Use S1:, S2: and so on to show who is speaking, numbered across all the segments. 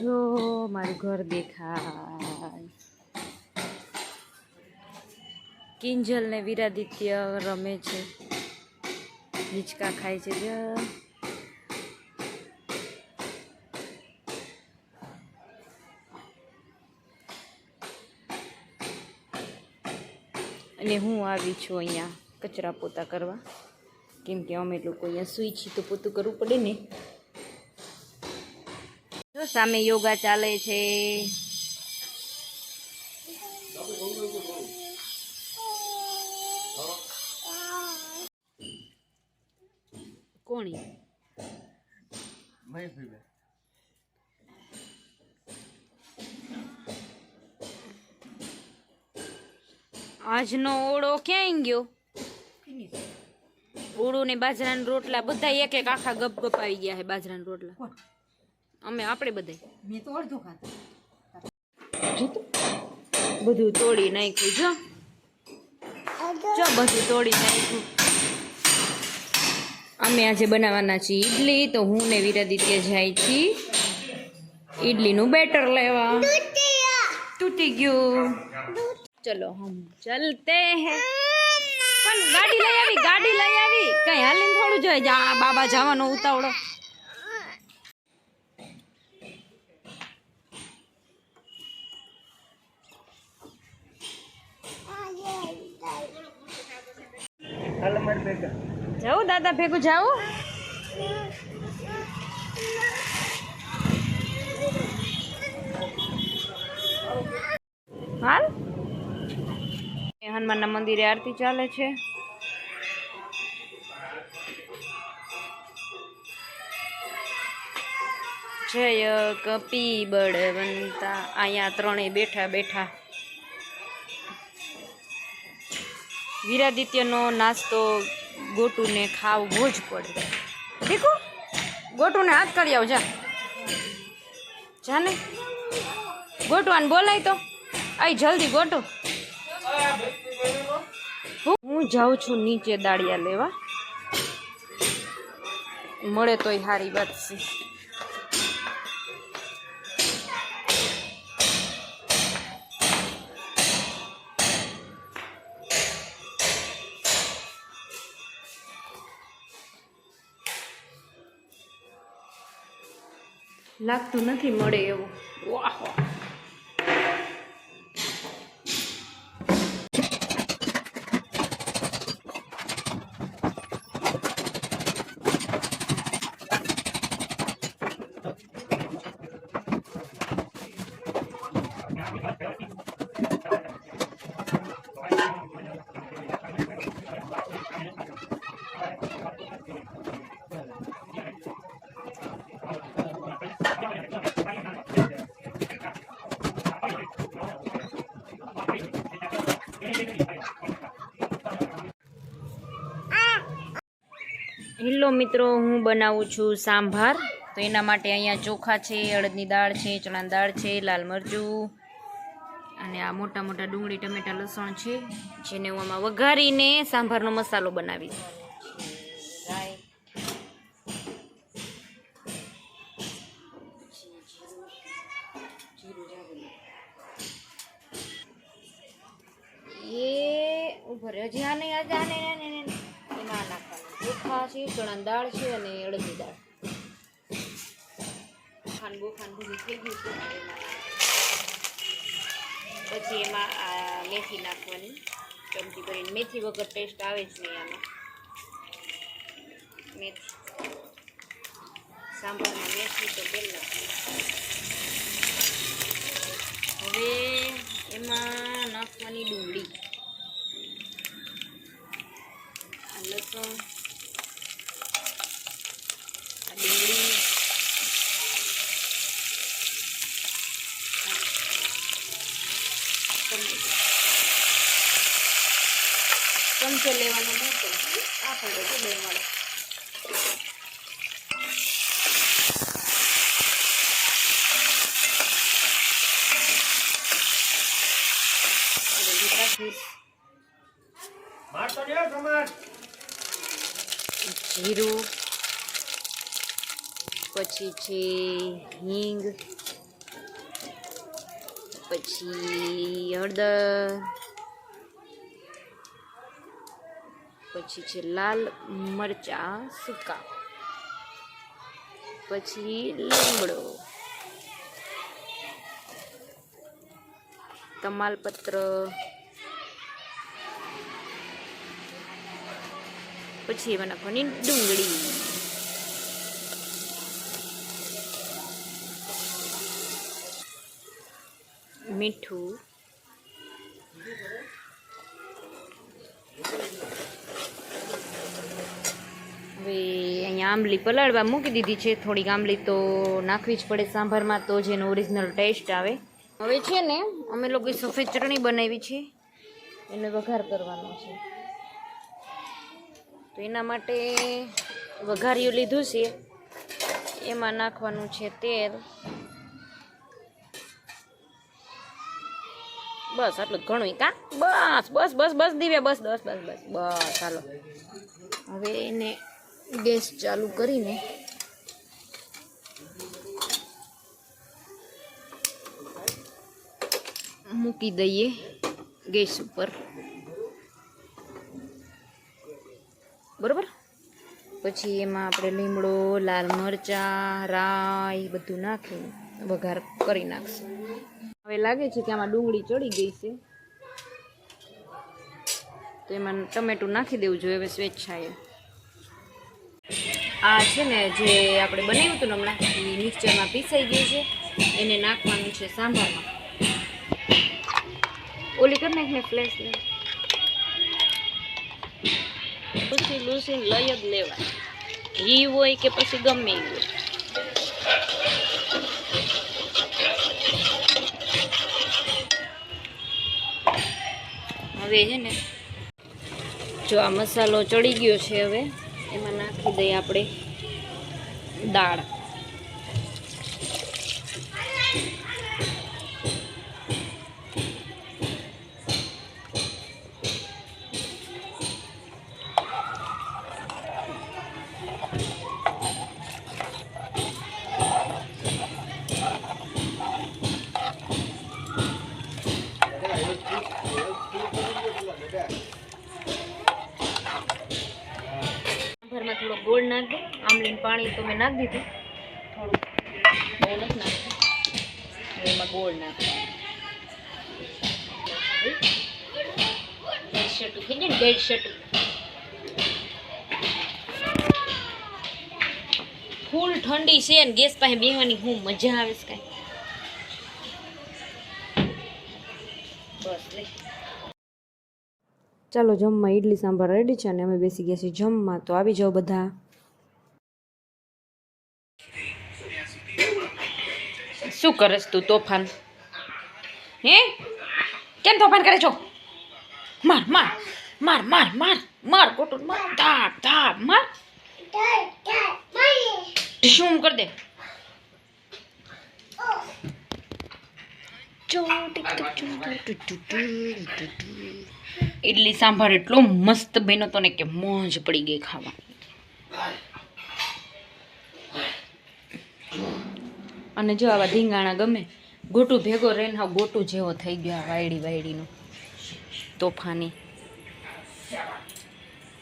S1: જો મારું ઘર દેખાય. કિંજલ ને વિરાદિત્ય રમે છે. હિંચકા ખાય છે. જ. અને હું આવી છું અહીંયા કચરા પોતા કરવા. કેમ કે અમે લોકો અહીંયા સુઈ છીએ તો પોતું કરવું પડે ને. સામે યોગા ચાલે છે. કોણી? આજનો ઓળો ક્યાં ગયો? ઓળો ને બાજરાના રોટલા બધા એક એક આખા ગપ ગપ આવી ગયા છે બાજરાના રોટલા. અમે આપણે બધા
S2: મેં તો અડધું ખાધું.
S1: બધું તોડી નાખ્યું જો. જો બધું તોડી નાખ્યું. અમે આજે બનાવવાના છીએ ઈડલી તો હું ને વિરાદિત્ય જાય છીએ ઈડલીનું બેટર લેવા. તૂટી ગયું. ચલો હમ ચલતે હે. પણ ગાડી લઈ આવી ગાડી લઈ આવી. કઈ હાલીને થોડું જોઈએ જા બાબા જવાનો ઉતાવળો. જાઉં દાદા ભેગું જાઉં હાલ. હનુમાનના મંદિરે આરતી ચાલે છે. જય કપી બળવંતા. અહીંયા ત્રણેય બેઠા બેઠા. વીરાદિત્યનો નાસ્તો, ગોટુને ખાવવો જ પડે. દેખો ગોટુને હાથ કરી આવ, જા. જાને ગોટુ આને બોલાય તો. આઈ જલ્દી, ગોટુ. હું જાઉં છું નીચે દાળિયા લેવા. મળે તોય સારી વાત છે. લાગતું નથી મળે એવું. વાહ હેલો મિત્રો, હું બનાવું છું સાંભાર. તો એના માટે અહીંયા ચોખા છે, અડદની દાળ છે, ચણાની દાળ છે, લાલ મરચું અને આ મોટા મોટા ડુંગળી, ટમેટા, લસણ છે, જેને હું આમાં વઘારીને સાંભારનો મસાલો બનાવીશ એ ઊભો હજી આ નહીં આ નહીં. ચોખા છે, ચણાની દાળ છે અને અડદની દાળ. ખાંડ ખાંડવું નીકળી ગયું છે. પછી એમાં આ મેથી નાખવાની. ચમચી કરીને મેથી વગર ટેસ્ટ આવે જ નહીં આમાં. મેથી. સાંભારમાં મેથી તો પહેલાં હવે એમાં નાખવાની ડુંગળી. લસણ આ ડુંગળી ટમેટાં. ચમચો લેવાનો મોટો આ પડે છે બે વાળો. બધું રાખીશ જીરું પછી છે હિંગ પછી હળદર. પછી છે લાલ મરચા સૂકા. પછી લીમડો. તમાલપત્ર. પછી એમાં નાખવાની ડુંગળી. મીઠું હવે અહીંયા આંબલી પલાળવા મૂકી દીધી છે. થોડીક આંબલી તો નાખવી જ પડે સાંભારમાં તો જેનો ઓરિજિનલ ટેસ્ટ આવે. હવે છે ને, અમે લોકોએ સફેદ ચટણી બનાવી છે. એને વઘાર કરવાનો છે. તો એના માટે વઘાર્યું લીધું છે. એમાં નાખવાનું છે તેલ. બસ આટલું ઘણું કા? બસ બસ બસ બસ, દિવ્યા, બસ બસ બસ બસ. બસ ચાલો હવે એને ગેસ ચાલુ કરીને મૂકી દઈએ ગેસ ઉપર. બરોબર? પછી એમાં આપણે લીમડો, લાલ મરચાં, રાઈ બધું નાખીને વઘાર કરી નાખશું. હવે લાગે છે કે આમાં ડુંગળી ચડી ગઈ છે. તો એમાં ટમેટું નાખી દેવું જોઈએ, હવે સ્વેચ્છાએ. આ છે ને જે આપણે બનાવ્યું હતું ને હમણાં એ મિક્સચરમાં પીસાઈ ગયું છે. એને નાખવાનું છે સાંભારમાં. ઓલી કરી નાખને ફ્લેશ લે લૂસી લૂસી લઈ જ લેવા ઘી હોય કે પછી ગમે એ હોય. હવે છે ને જો આ મસાલો ચડી ગયો છે હવે એમાં નાખી દઈએ આપણે દાળ. દો પાણી તો મેં નાખી દીધું. થોડું બહુ નથી નાખતું એમાં ગોળ નાખવાનું. બેડશેટું થઈ જાય ને? બેડશેટું ફૂલ ઠંડી છે ને ગેસ પાસે બેહવાની હું મજા આવે છે કાંઈ. બસ લે. ચાલો જમવા ઇડલી સાંભાર રેડી છે અને અમે બેસી ગયા છીએ જમવા. તો આવી જાઓ બધા. શું કરસ તું તોફાન? હે? કેમ તોફાન કરે છો? માર માર માર માર માર માર કોટું માર ધાક ધાક માર. શું કર દે? ઇડલી સાંભાર એટલો મસ્ત બન્યો તો ને કે મોજ પડી ગઈ ખાવા અને જો આવા ધીંગાણા ગમે ગોટું ભેગો રહીને હા ગોટું જેવો થઈ ગયો આ વાયડી વાયડીનો. તોફાની.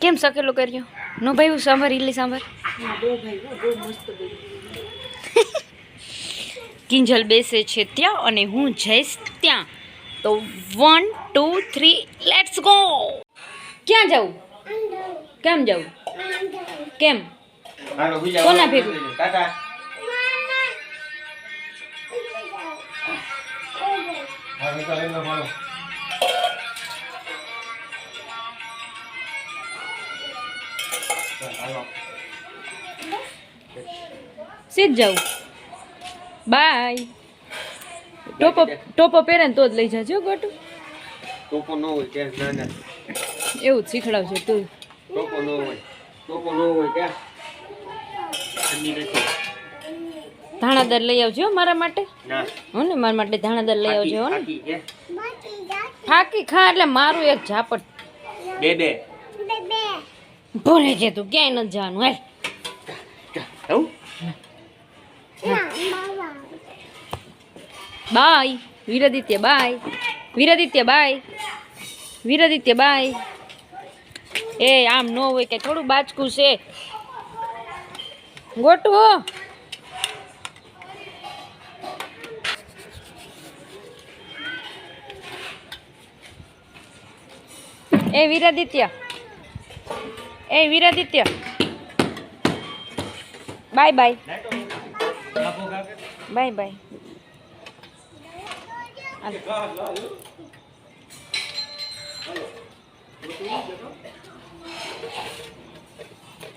S1: કેમ સકેલો કર્યો? નો ભાઈ હું સાંભળ ઇલી સાંભાર કિંજલ બેસે છે ત્યાં અને હું જઈશ ત્યાં. તો one two three let's go ક્યાં જવું? કેમ જવું? કેમ? કોના ભેગું?
S2: કરી હાલો.
S1: સીધ જવું બાય. ટોપો ટોપો પહેરે ને તો જ લઈ જાજો ગોટું.
S2: ટોપો ન હોય કે ના ના.
S1: એવું જ શીખડાવજો તું.
S2: ટોપો ન હોય ટોપો ન હોય કે
S1: ધાણાદાર લઈ આવજો મારા માટે. હું ને મારા માટે ધાણાદાર લઈ આવજો ને.
S2: થાકી
S1: ખા એટલે મારું એક ઝાપટ.
S2: બે બે.
S1: ભૂલે છે તું ક્યાંય નથી જવાનું
S2: hey
S1: bye Viraditya bye Viraditya bye Viraditya bye. એ આમ ન હોય કે થોડું બાચકું છે. ગોટવો એ વીરાદિત્ય. એ Viraditya. Bye bye bye bye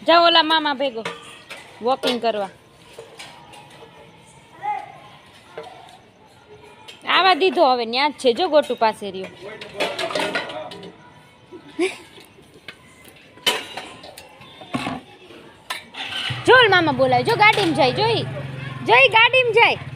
S1: જાઓ ઓલા મામા ભેગો. વોકિંગ કરવા. આવા દીધો હવે ન્યા જ છે જો ગોટુ પાસે રહ્યો. મામા બોલાવે જો ગાડીમાં જાય જોઈ. જોઈ ગાડીમાં જાય.